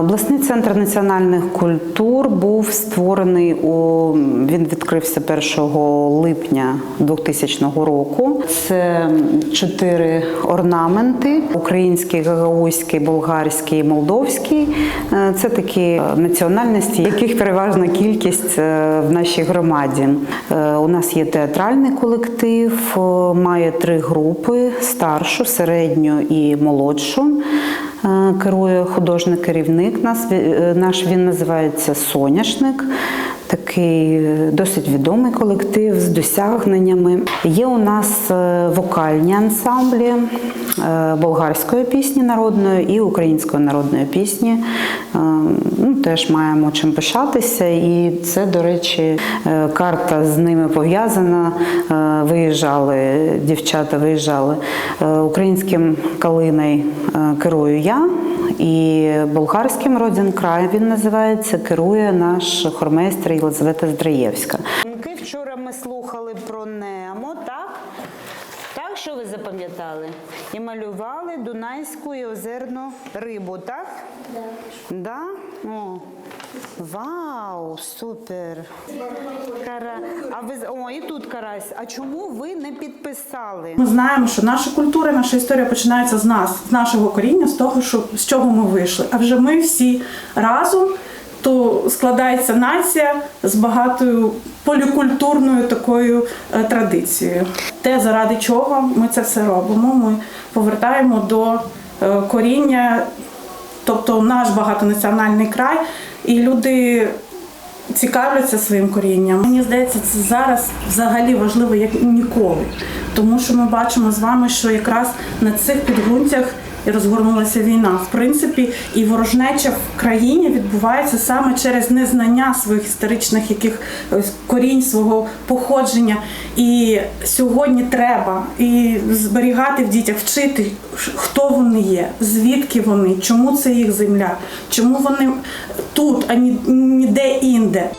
Обласний центр національних культур був створений у він відкрився 1 липня 2000 року. Це чотири орнаменти: український, гагаузький, болгарський, молдовський. Е, Це такі національності, яких переважна кількість е, в нашій громаді. Е, У нас є театральний колектив, має три групи: старшу, середню і молодшу. Е, Керує художник керівник е, наш він називається Соняшник. Такий е, досить відомий колектив з досягненнями. Є у нас е, вокальні ансамблі е, болгарської пісні народної і української народної пісні. Ну, теж маємо чим пишатися, і це, до речі, карта з ними пов'язана. Виїжджали, дівчата виїжджали. Українським калиною керую я. І болгарським родин край він називається, керує наш хормейстер Єлизавета Здраєвська. Вчора ми слухали про Немо, так? Так, що ви запам'ятали? І малювали Дунайську і озерну рибу, так? Так. Да. О. Вау, супер. Кара... А ви о, і тут карась. А чому ви не підписали? Ми знаємо, що наша культура, наша історія починається з нас, з нашого коріння, з того, що з чого ми вийшли. А вже ми всі разом, то складається нація з багатою полікультурною такою е, традицією. Те, заради чого ми це все робимо. Ми повертаємо до е, коріння, тобто наш багатонаціональний край, і люди цікавляться своїм корінням. Мені здається, це зараз взагалі важливо як ніколи, тому що ми бачимо з вами, що якраз на цих підґрунтях і розгорнулася війна. В принципі, і ворожнеча в країні відбувається саме через незнання своїх історичних яких корінь свого походження. І сьогодні треба і зберігати в дітях, вчити, хто вони є, звідки вони, чому це їх земля, чому вони тут, а ні- ніде інде.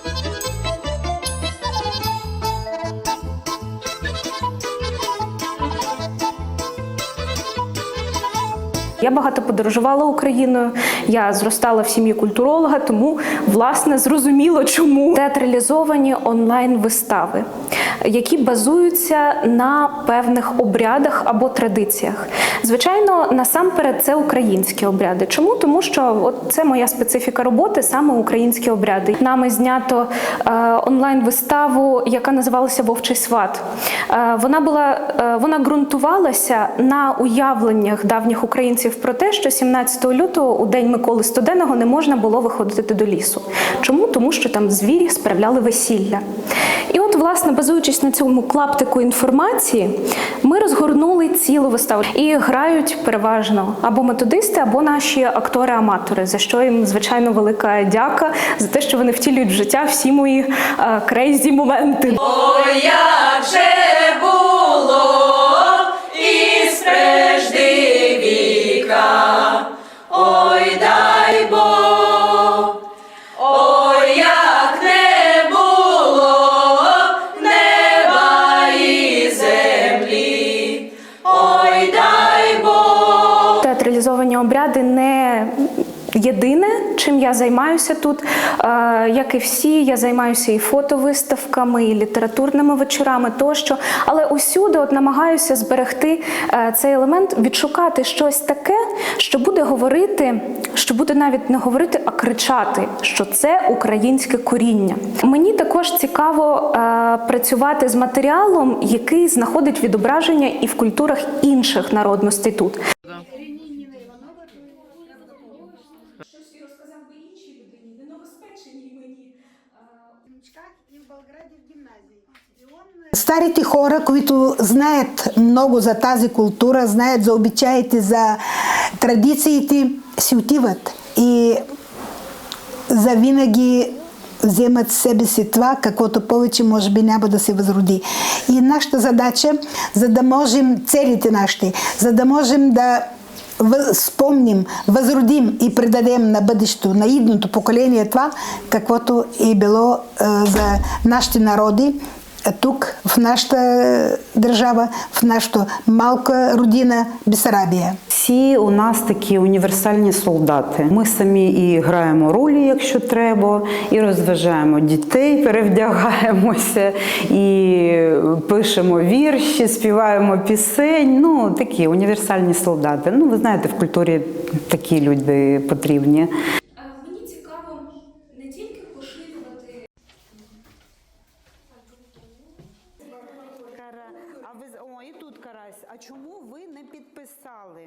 Я багато подорожувала Україною. Я зростала в сім'ї культуролога, тому власне зрозуміло, чому театралізовані онлайн-вистави, які базуються на певних обрядах або традиціях. Звичайно, насамперед це українські обряди. Чому? Тому що от це моя специфіка роботи, саме українські обряди. Нами знято е, онлайн-виставу, яка називалася Вовчий сват. Е, вона була е, вона ґрунтувалася на уявленнях давніх українців про те, що 17 лютого, у день Миколи Студеного, не можна було виходити до лісу. Чому? Тому що там звірі справляли весілля. І от, власне, базуючись на цьому клаптику інформації, ми розгорнули цілу виставу і грають переважно або методисти, або наші актори-аматори, за що їм звичайно велика дяка за те, що вони втілюють в життя всі мої е, крейзі моменти. Ой, як Бог. Обряди не єдине, чим я займаюся тут. Е, Як і всі, я займаюся і фотовиставками, і літературними вечорами тощо. Але усюди от намагаюся зберегти е, цей елемент, відшукати щось таке, що буде говорити, що буде навіть не говорити, а кричати, що це українське коріння. Мені також цікаво е, працювати з матеріалом, який знаходить відображення і в культурах інших народностей тут. І в Болграді в он Старите хора, които знаят много за тази култура, знаят за обичаите, за традициите, си отиват и завинаги вземат в себе си това, каквото повече може би няма да се възроди. И нашата задача, за да можем, целите нашите, за да можем да въ- спомним, възродим и предадем на бъдещето, на идното поколение това, каквото е било а, за нашите народи, а тук, в нашата държава, в нашата малка родина Бесарабия. Всі у нас такі універсальні солдати. Ми самі і граємо ролі, якщо треба, і розважаємо дітей, перевдягаємося, і пишемо вірші, співаємо пісень. Ну, такі універсальні солдати. Ну, ви знаєте, в культурі такі люди потрібні. Мені цікаво не тільки поширювати А ви о, і тут карась. А чому ви не підписали?